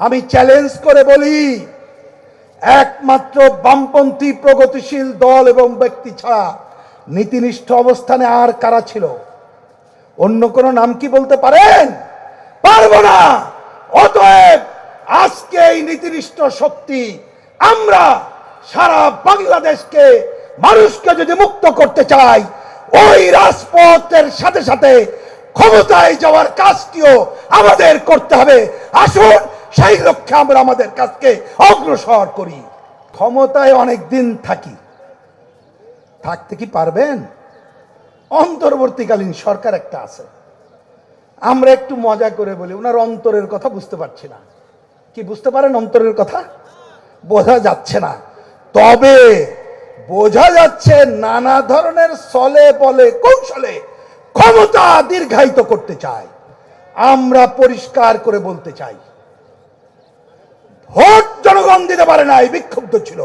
আমি চ্যালেঞ্জ করে বলি, একমাত্র বামপন্থী প্রগতিশীল দল এবং ব্যক্তি ছাড়া নীতিনিষ্ঠ অবস্থানে আর কারা ছিল? অন্য কোন নাম কি বলতে পারেন? পারব না! অতএব আজকে এই নীতিনিষ্ঠ শক্তি আমরা সারা বাংলাদেশকে মানুষকে যদি মুক্ত করতে চাই, ওই রাজপথের সাথে সাথে ক্ষমতায় যাওয়ার কাজটিও আমাদের করতে হবে। আসুন সেই লক্ষ্যে আমরা আমাদের কাজকে অগ্রসর করি। ক্ষমতায় অনেক দিন থাকি। থাকতে কি পারবেন? অন্তর্বর্তীকালীন সরকার একটা আছে। আমরা একটু মজা করে বলি, ওনার অন্তরের কথা বুঝতে পারছি না। কি বুঝতে পারেন অন্তরের কথা? বোঝা যাচ্ছে না। তবে বোঝা যাচ্ছে নানা ধরনের সলে বলে কৌশলে ক্ষমতা দীর্ঘায়িত করতে চায়। আমরা পরিষ্কার করে বলতে চাই। ভোট দিতে পারে নাই, বিক্ষুব্ধ ছিল।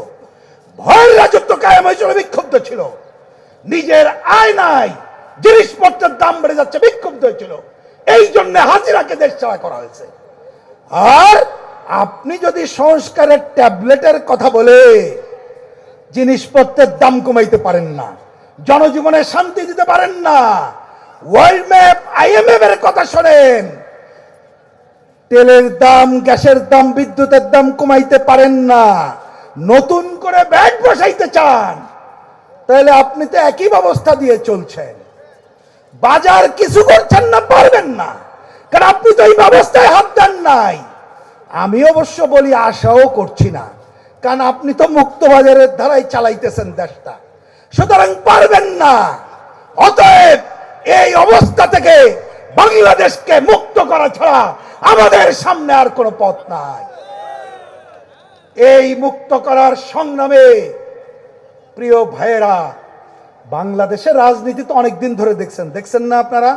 ভয়ের রাজত্ব কায়েম হয়েছিল, বিক্ষুব্ধ ছিল। নিজের আয় নাই জিনিসপত্রের দাম বেড়ে যাচ্ছে, বিক্ষুব্ধ হয়েছিল। এই জন্য হাজিরাকে দেশ ছাড়া করা হয়েছে। আর আপনি যদি সংস্কারের ট্যাবলেটের কথা বলে জিনিসপত্রের দাম কমাইতে পারেন না, জনজীবনে শান্তি দিতে পারেন না, ওয়ার্ল্ড ম্যাপ আইএমএফ এর কথা শোনেন তেলের দাম, গ্যাসের দাম, বিদ্যুতের দাম কমাইতে পারেন না। নতুন করে ব্যাগ বসাইতে চান। তাহলে আপনি তো একই ব্যবস্থা দিয়ে চলছেন। বাজার কিছু করছেন না, পারবেন না। কারণ আপনি তো এই ব্যবস্থায় হাত দেন নাই। আমি অবশ্য বলি, আশাও করছি না। কারণ আপনি তো মুক্ত বাজারের ধারাই চালাইতেছেন দেশটা। সুতরাং পারবেন না। অতএব এই অবস্থা থেকে বাংলাদেশকে মুক্ত করা ছাড়া আমাদের সামনে আর কোনো পথ নাই। এই মুক্ত করার সংগ্রামে, প্রিয় ভাইয়েরা, বাংলাদেশের রাজনীতি তো অনেকদিন ধরে দেখছেন। দেখছেন না আপনারা?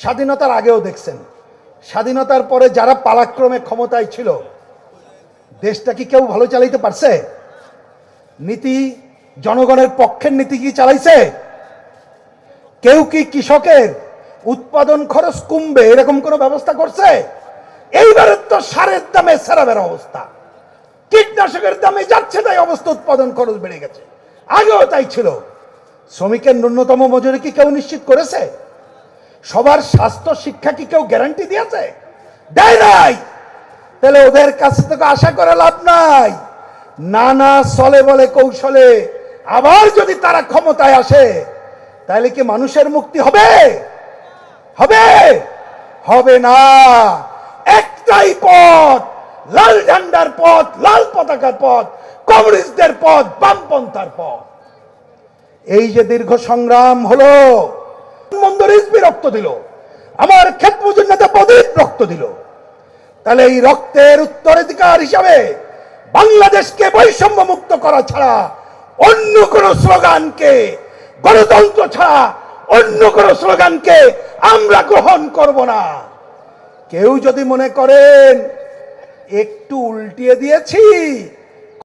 স্বাধীনতার আগেও দেখছেন। স্বাধীনতার পরে যারা পালাক্রমে ক্ষমতায় ছিল, দেশটা কি কেউ ভালো চালাইতে পারছে? নীতি জনগণের পক্ষের নীতি কি চালাইছে? কেউ কি কৃষকের উৎপাদন খরচ কমবে, এরকম কোনো ব্যবস্থা করছে? এইবারের তো সারের দামে সেরাবের অবস্থা। কীটনাশকের দামে যাচ্ছে তাই অবস্থা, উৎপাদন খরচ বেড়ে গেছে। আগেও তাই ছিল। শ্রমিকের ন্যূনতম মজুরি কি কেউ নিশ্চিত করেছে? সবার স্বাস্থ্য, শিক্ষা কি কেউ গ্যারান্টি দিয়েছে? দেয় নাই। তাহলে ওদের কাছ থেকে আশা করে লাভ নাই। নানা চলে বলে কৌশলে। আবার যদি তারা ক্ষমতায় আসে, তাহলে কি মানুষের মুক্তি হবে? হবে। হবে না। একটাই পথ লাল ঝান্ডার পথ, লাল পতাকার পথ, কমিউনিস্টদের পথ, বামপন্থার পথ। এই যে দীর্ঘ সংগ্রাম হলো মন্দর রক্ত দিল, আমার মজুর নেতা প্রদীপ রক্ত দিল। তাহলে এই রক্তের উত্তরাধিকার হিসাবে বাংলাদেশকে বৈষম্য মুক্ত করা ছাড়া অন্য কোন স্লোগানকে, গণতন্ত্র ছাড়া অন্য কোন স্লোগানকে আমরা গ্রহণ করব না। কেউ যদি মনে করেন একটু উল্টিয়ে দিয়েছি